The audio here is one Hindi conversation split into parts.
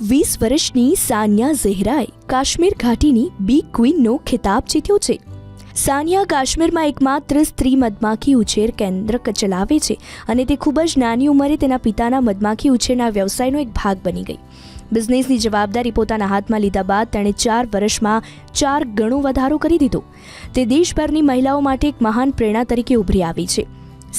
વીસ વર્ષની સાનિયા ઝેહરાએ કાશ્મીર ઘાટીની બી ક્વીનનો ખિતાબ જીત્યો છે. સાનિયા કાશ્મીરમાં એકમાત્ર સ્ત્રી મધમાખી ઉછેર કેન્દ્ર ચલાવે છે અને તે ખૂબ જ નાની ઉંમરે તેના પિતાના મધમાખી ઉછેરના વ્યવસાયનો એક ભાગ બની ગઈ. બિઝનેસની જવાબદારી પોતાના હાથમાં લીધા બાદ તેણે ચાર વર્ષમાં ચાર ગણો વધારો કરી દીધો. તે દેશભરની મહિલાઓ માટે એક મહાન પ્રેરણા તરીકે ઉભરી આવી છે.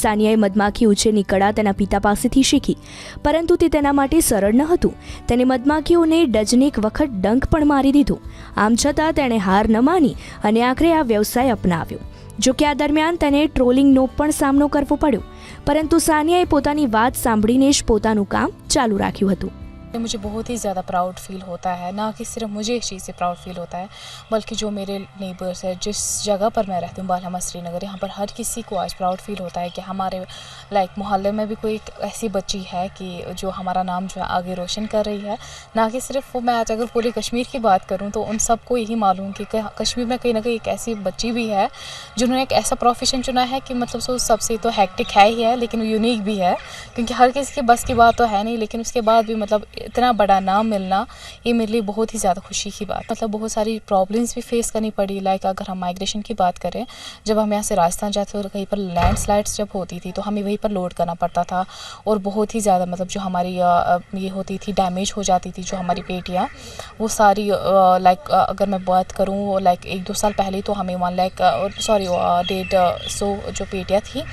સાનિયાએ મધમાખી ઉછેરની કળા તેના પિતા પાસેથી શીખી. પરંતુ તે તેના માટે સરળ ન હતું. તેને મધમાખીઓને ડજનેક વખત ડંખ પણ મારી દીધો. આમ છતાં તેણે હાર ન માની અને આખરે આ વ્યવસાય અપનાવ્યો. જોકે આ દરમિયાન તેને ટ્રોલિંગનો પણ સામનો કરવો પડ્યો. પરંતુ સાનિયાએ પોતાની વાત સાંભળીને જ પોતાનું કામ ચાલુ રાખ્યું હતું. मुझे बहुत ही ज़्यादा प्राउड फील होता है। ना कि सिर्फ़ मुझे इस चीज़ से प्राउड फील होता है, बल्कि जो मेरे नेबर्स है, जिस जगह पर मैं रहती हूँ बालहमा श्रीनगर, यहाँ पर हर किसी को आज प्राउड फील होता है कि हमारे लाइक मोहल्ले में भी कोई ऐसी बच्ची है कि जो हमारा नाम जो है आगे रोशन कर रही है। ना कि सिर्फ़ वो मैं आज अगर पूरे कश्मीर की बात करूँ तो उन सबको यही मालूम कि कश्मीर में कहीं ना कहीं एक ऐसी बच्ची भी है, जिन्होंने एक ऐसा प्रोफेशन चुना है कि मतलब सो सबसे तो हैक्टिक है ही है, लेकिन यूनिक भी है, क्योंकि हर किसी के बस की बात तो है नहीं, लेकिन उसके बाद भी मतलब इतना बड़ा नाम मिलना, ये मेरे लिए बहुत ही ज़्यादा खुशी की बात। मतलब बहुत सारी प्रॉब्लम्स भी फेस करनी पड़ी। लाइक अगर हम माइग्रेशन की बात करें, जब हम यहाँ से राजस्थान जाते और कहीं पर लैंडस्लाइड्स जब होती थी तो हमें वहीं पर लोड करना पड़ता था और बहुत ही ज़्यादा मतलब जो हमारी ये होती थी डैमेज हो जाती थी, जो हमारी पेटियाँ, वो सारी लाइक अगर मैं बात करूँ लाइक एक दो साल पहले तो हमें वन लाइक सॉरी डेढ़ सौ जो पेटियाँ थी,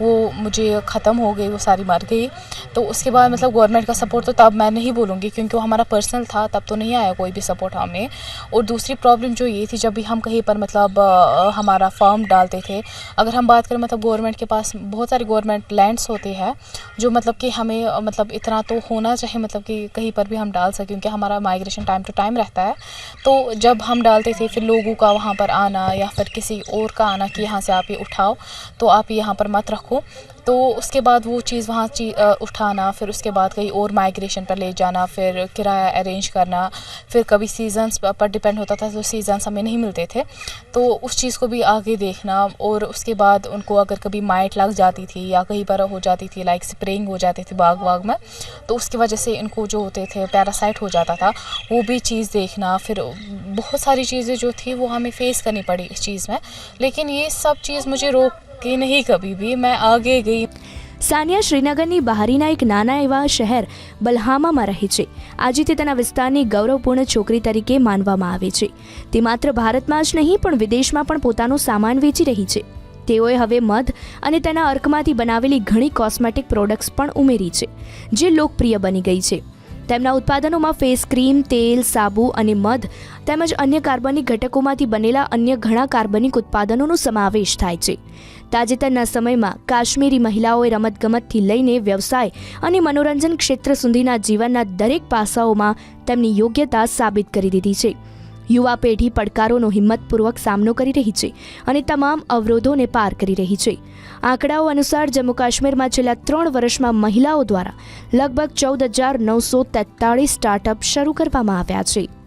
वो मुझे ख़त्म हो गई, वो सारी मर गई। तो उसके बाद मतलब गवर्नमेंट का सपोर्ट तो तब मैं नहीं बोलूँगी, क्योंकि वो हमारा पर्सनल था, तब तो नहीं आया कोई भी सपोर्ट हमें। और दूसरी प्रॉब्लम जो ये थी, जब भी हम कहीं पर मतलब हमारा फॉर्म डालते थे, अगर हम बात करें मतलब गवर्नमेंट के पास, बहुत सारे गवर्नमेंट लैंड्स होते हैं, जो मतलब कि हमें मतलब इतना तो होना चाहिए मतलब कि कहीं पर भी हम डाल सकें, क्योंकि हमारा माइग्रेशन टाइम टू टाइम रहता है। तो जब हम डालते थे, फिर लोगों का वहाँ पर आना, या फिर किसी और का आना कि यहाँ से आप ये उठाओ तो आप यहाँ पर मत रखो। तो उसके बाद वो चीज़ वहाँ ची, उठाना फिर उसके बाद कहीं और माइग्रेशन पर ले जाना फिर किराया अरेंज करना फिर कभी सीजन्स पर डिपेंड होता था तो सीजन्स हमें नहीं मिलते थे। तो उस चीज़ को भी आगे देखना और उसके बाद उनको अगर कभी माइट लग जाती थी या कहीं पर हो जाती थी लाइक स्प्रेइंग हो जाती थी बाग वाग में तो उसकी वजह से इनको जो होते थे पैरासाइट हो जाता था वो भी चीज़ देखना फिर बहुत सारी चीज़ें जो थी वो हमें फेस करनी पड़ी इस चीज़ में। लेकिन ये सब चीज़ मुझे रोक के नहीं कभी भी मैं आगे गई સાનિયા શ્રીનગરની બહારીના એક નાના એવા શહેર બલહામામાં રહે છે આજે તે તેના વિસ્તારની ગૌરવપૂર્ણ છોકરી તરીકે માનવામાં આવે છે તે માત્ર ભારતમાં જ નહીં પણ વિદેશમાં પણ પોતાનો સામાન વેચી રહી છે તેઓએ હવે મધ અને તેના અર્કમાંથી બનાવેલી ઘણી કોસ્મેટિક પ્રોડક્ટ્સ પણ ઉમેરી છે જે લોકપ્રિય બની ગઈ છે તેમના ઉત્પાદનોમાં ફેસ ક્રીમ, તેલ, સાબુ અને મધ તેમજ અન્ય કાર્બનિક ઘટકોમાંથી બનેલા અન્ય ઘણા કાર્બનિક ઉત્પાદનોનો સમાવેશ થાય છે. તાજેતરના સમયમાં કાશ્મીરી મહિલાઓએ રમતગમતથી લઈને વ્યવસાય અને મનોરંજન ક્ષેત્ર સુધીના જીવનના દરેક પાસાઓમાં તેમની યોગ્યતા સાબિત કરી દીધી છે. યુવા પેઢી પડકારોનો હિંમતપૂર્વક સામનો કરી રહી છે અને તમામ અવરોધોને પાર કરી રહી છે. આંકડાઓ અનુસાર જમ્મુ કાશ્મીરમાં છેલ્લા ત્રણ વર્ષમાં મહિલાઓ દ્વારા લગભગ ચૌદ હજાર નવસો તેતાળીસ સ્ટાર્ટઅપ શરૂ કરવામાં આવ્યા છે.